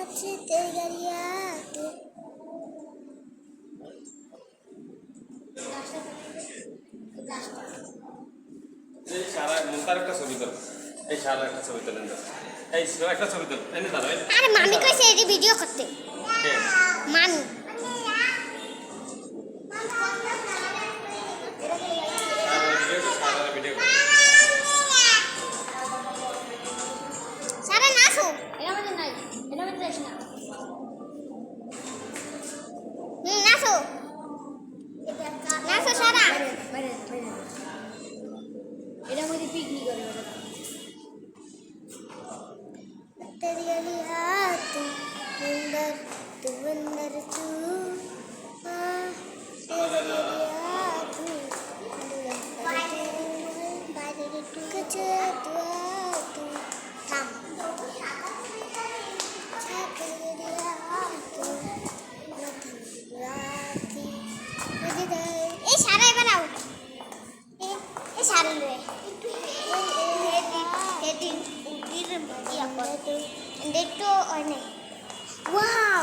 গলিয়া তু এই সারা মুখটার একটা ছবি তোল। এই সারা একটা ছবি তোলেন এই সারা একটা ছবি তোল এনে দাঁড়াও আরে মামি কইছে এই ভিডিও করতে। ചെടികളിയാത്തു മുണ്ടർ തുവന്നർ ചൂ এই সারাই বানাও এই সারাই ইয়া করে দেখতো অনেক ওয়াও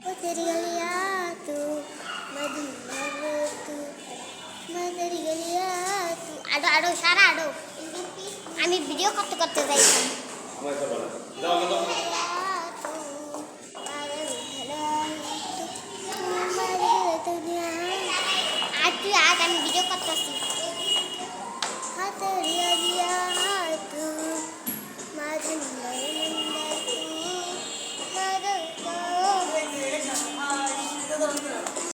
ও তেরি গলিয়া তু মদিনা রে তু মদিনা গলিয়া তু আডো আডো সারা আডো আমি ভিডিও করতে করতে যাই আমার করব না। দাও, দাও, দাও। আর তুই আজ আমি ভিডিও করতেছি Bye.